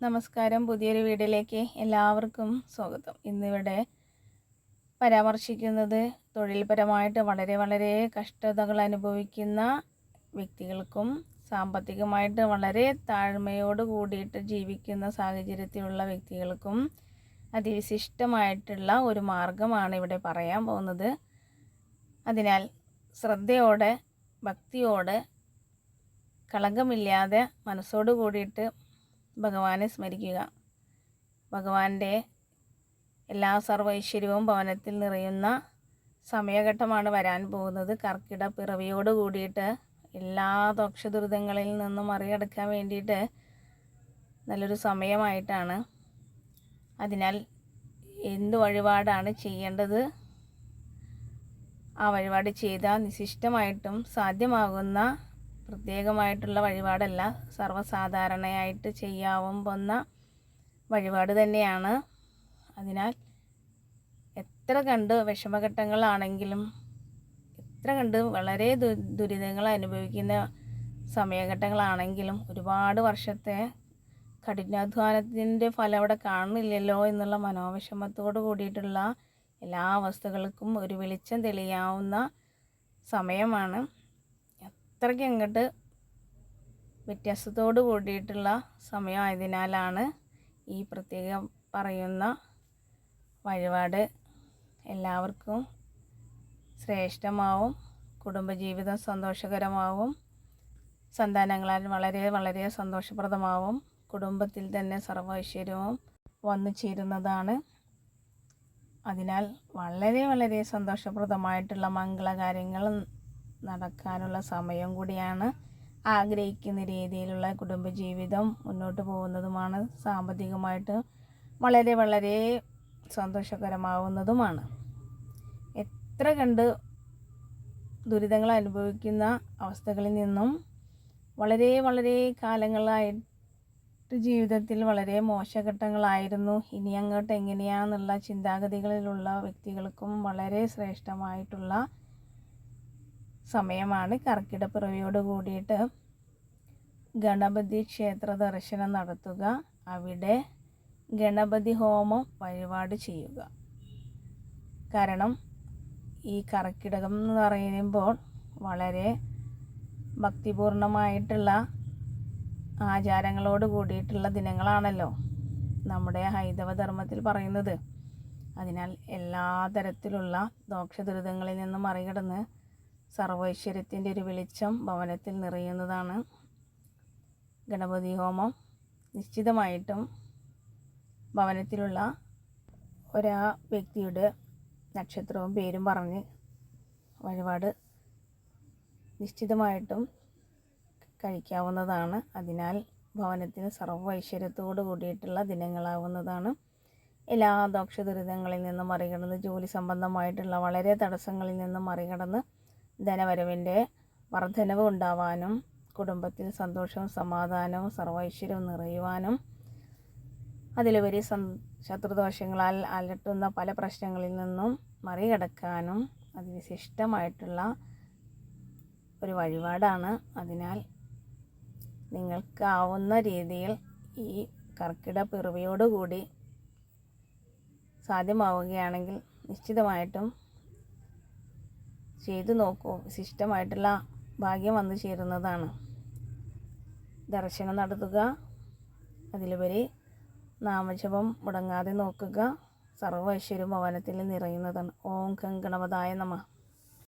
നമസ്കാരം. പുതിയൊരു വീഡിയോയിലേക്ക് എല്ലാവർക്കും സ്വാഗതം. ഇന്നിവിടെ പരാമർശിക്കുന്നത് തൊഴിൽപരമായിട്ട് വളരെ വളരെ കഷ്ടതകൾ അനുഭവിക്കുന്ന വ്യക്തികൾക്കും സാമ്പത്തികമായിട്ട് വളരെ താഴ്മയോട് കൂടിയിട്ട് ജീവിക്കുന്ന സാഹചര്യത്തിലുള്ള വ്യക്തികൾക്കും അതിവിശിഷ്ടമായിട്ടുള്ള ഒരു മാർഗമാണ് ഇവിടെ പറയാൻ പോകുന്നത്. അതിനാൽ ശ്രദ്ധയോടെ ഭക്തിയോടെ കളങ്കമില്ലാതെ മനസ്സോട് കൂടിയിട്ട് ഭഗവാനെ സ്മരിക്കുക. ഭഗവാന്റെ എല്ലാ സർവൈശ്വര്യവും ഭവനത്തിൽ നിറയുന്ന സമയഘട്ടമാണ് വരാൻ പോകുന്നത്. കർക്കിട പിറവിയോട് കൂടിയിട്ട് എല്ലാ ദോഷദുരിതങ്ങളിൽ നിന്നും മറികടക്കാൻ വേണ്ടിയിട്ട് നല്ലൊരു സമയമായിട്ടാണ്. അതിനാൽ എന്ത് വഴിപാടാണ് ചെയ്യേണ്ടത്? ആ വഴിപാട് ചെയ്താൽ നിശിഷ്ടമായിട്ടും സാധ്യമാകുന്ന പ്രത്യേകമായിട്ടുള്ള വഴിപാടല്ല. സർവസാധാരണയായിട്ട് ചെയ്യാവുന്ന വഴിപാട് തന്നെയാണ്. അതിനാൽ എത്ര കണ്ട് വിഷമഘട്ടങ്ങളാണെങ്കിലും എത്ര കണ്ട് വളരെ ദു ദുരിതങ്ങൾ അനുഭവിക്കുന്ന സമയഘട്ടങ്ങളാണെങ്കിലും ഒരുപാട് വർഷത്തെ കഠിനാധ്വാനത്തിന്റെ ഫലം അവിടെ കാണുന്നില്ലല്ലോ എന്നുള്ള മനോവിഷമത്തോട് കൂടിയിട്ടുള്ള എല്ലാ അവസ്ഥകൾക്കും ഒരു വെളിച്ചം തെളിയാവുന്ന സമയമാണ്. അത്രയ്ക്ക് അങ്ങോട്ട് വ്യത്യാസത്തോട് കൂടിയിട്ടുള്ള സമയമായതിനാലാണ് ഈ പ്രത്യേകം പറയുന്ന വഴിപാട് എല്ലാവർക്കും ശ്രേഷ്ഠമാവും കുടുംബജീവിതം സന്തോഷകരമാവും സന്താനങ്ങളാൽ വളരെ വളരെ സന്തോഷപ്രദമാവും കുടുംബത്തിൽ തന്നെ സർവൈശ്വര്യവും വന്നു ചേരുന്നതാണ്. അതിനാൽ വളരെ വളരെ സന്തോഷപ്രദമായിട്ടുള്ള മംഗളകാര്യങ്ങൾ നടക്കാനുള്ള സമയം കൂടിയാണ് ആഗ്രഹിക്കുന്ന രീതിയിലുള്ള കുടുംബജീവിതം മുന്നോട്ട് പോകുന്നതുമാണ്. സാമ്പത്തികമായിട്ട് വളരെ വളരെ സന്തോഷകരമാവുന്നതുമാണ്. എത്ര കണ്ട് ദുരിതങ്ങൾ അനുഭവിക്കുന്ന അവസ്ഥകളിൽ നിന്നും വളരെ വളരെ കാലങ്ങളായിട്ട് ജീവിതത്തിൽ വളരെ മോശഘട്ടങ്ങളായിരുന്നു. ഇനി അങ്ങോട്ട് എങ്ങനെയാണെന്നുള്ള ചിന്താഗതികളിലുള്ള വ്യക്തികൾക്കും വളരെ ശ്രേഷ്ഠമായിട്ടുള്ള സമയമാണ് കർക്കിടപ്പിറവിയോട് കൂടിയിട്ട് ഗണപതി ക്ഷേത്ര ദർശനം നടത്തുക. അവിടെ ഗണപതി ഹോമം വഴിപാട് ചെയ്യുക. കാരണം ഈ കർക്കിടകം എന്ന് പറയുമ്പോൾ വളരെ ഭക്തിപൂർണമായിട്ടുള്ള ആചാരങ്ങളോട് കൂടിയിട്ടുള്ള ദിനങ്ങളാണല്ലോ നമ്മുടെ ഹൈന്ദവ ധർമ്മത്തിൽ പറയുന്നത്. അതിനാൽ എല്ലാ തരത്തിലുള്ള ദോഷദുരിതങ്ങളിൽ നിന്നും മറികടന്ന് സർവൈശ്വര്യത്തിന്റെ ഒരു വെളിച്ചം ഭവനത്തിൽ നിറയുന്നതാണ്. ഗണപതി ഹോമം നിശ്ചിതമായിട്ടും ഭവനത്തിലുള്ള ഒരാ വ്യക്തിയുടെ നക്ഷത്രവും പേരും പറഞ്ഞ് വഴിപാട് നിശ്ചിതമായിട്ടും കഴിക്കാവുന്നതാണ്. അതിനാൽ ഭവനത്തിന് സർവ കൂടിയിട്ടുള്ള ദിനങ്ങളാവുന്നതാണ്. എല്ലാ ദോഷദുരിതങ്ങളിൽ നിന്നും മറികടന്ന് ജോലി സംബന്ധമായിട്ടുള്ള വളരെ തടസ്സങ്ങളിൽ നിന്നും മറികടന്ന് ധനവരവിന്റെ വർധനവ് ഉണ്ടാവാനും കുടുംബത്തിൽ സന്തോഷവും സമാധാനവും സർവൈശ്വര്യവും നിറയുവാനും അതിലുപരി സം ശത്രുദോഷങ്ങളാൽ അലട്ടുന്ന പല പ്രശ്നങ്ങളിൽ നിന്നും മറികടക്കാനും അതിവിശിഷ്ടമായിട്ടുള്ള ഒരു വഴിപാടാണ്. അതിനാൽ നിങ്ങൾക്കാവുന്ന രീതിയിൽ ഈ കർക്കിട പിറവിയോടുകൂടി സാധ്യമാവുകയാണെങ്കിൽ നിശ്ചിതമായിട്ടും ചെയ്തു നോക്കൂ. വിശിഷ്ടമായിട്ടുള്ള ഭാഗ്യം വന്നു ചേരുന്നതാണ്. ദർശനം നടത്തുക. അതിലുപരി നാമജപം മുടങ്ങാതെ നോക്കുക. സർവ ഐശ്വര്യം ഭവനത്തിൽ നിറയുന്നതാണ്. ഓം ഗംഗണവതായ നമ.